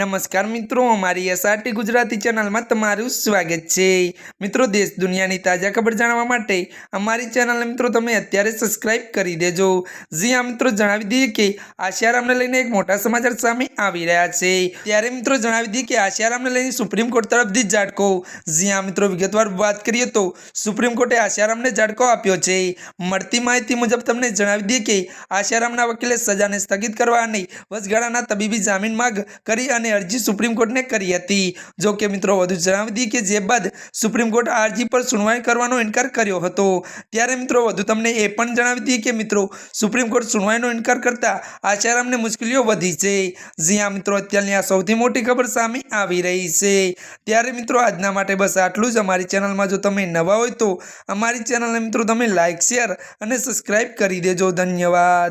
નમસ્કાર મિત્રો, અમારી એસઆરટી ગુજરાતી ચેનલમાં તમારું સ્વાગત છે. મિત્રો, દેશ દુનિયાની તાજા ખબર જાણવા માટે અમારી ચેનલને મિત્રો તમે અત્યારે સબસ્ક્રાઇબ કરી દેજો. જી આ મિત્રો, જણાવી દઈએ કે આશિયારામને લઈને એક મોટા સમાચાર સામે આવી રહ્યા છે. ત્યારે મિત્રો, જણાવી દઈએ કે આશિયારામને લઈને સુપ્રીમ કોર્ટ તરફથી ઝાટકો. જી આ મિત્રો, વિગતવાર વાત કરીએ તો સુપ્રીમ કોર્ટે આશિયારામને ઝાટકો આપ્યો છે. મળતી માહિતી મુજબ તમને જણાવી દઈએ કે આશિયારામના વકીલે સજાને સ્થગિત કરવા અને વચગાળાના તબીબી જામીન માગ કરી અને અરજી સુપ્રીમ કોર્ટને કરી હતી. જો કે મિત્રો વધુ જણાવી દઈએ કે જે બાદ સુપ્રીમ કોર્ટ આ અરજી પર સુનવાઈ કરવાનો ઇનકાર કર્યો હતો. ત્યારે મિત્રો વધુ તમને એ પણ જણાવી દઈએ કે મિત્રો સુપ્રીમ કોર્ટ સુનવાઈનો ઇનકાર કરતા આચારામને મુશ્કેલીઓ વધી છે. જી હા મિત્રો, અત્યારની આ સૌથી મોટી ખબર સામે આવી રહી છે. ત્યારે મિત્રો આજના માટે બસ આટલું જ. અમારી ચેનલમાં જો તમે નવા હોય તો અમારી ચેનલને મિત્રો તમે લાઇક શેર અને સબસ્ક્રાઈબ કરી દેજો. ધન્યવાદ.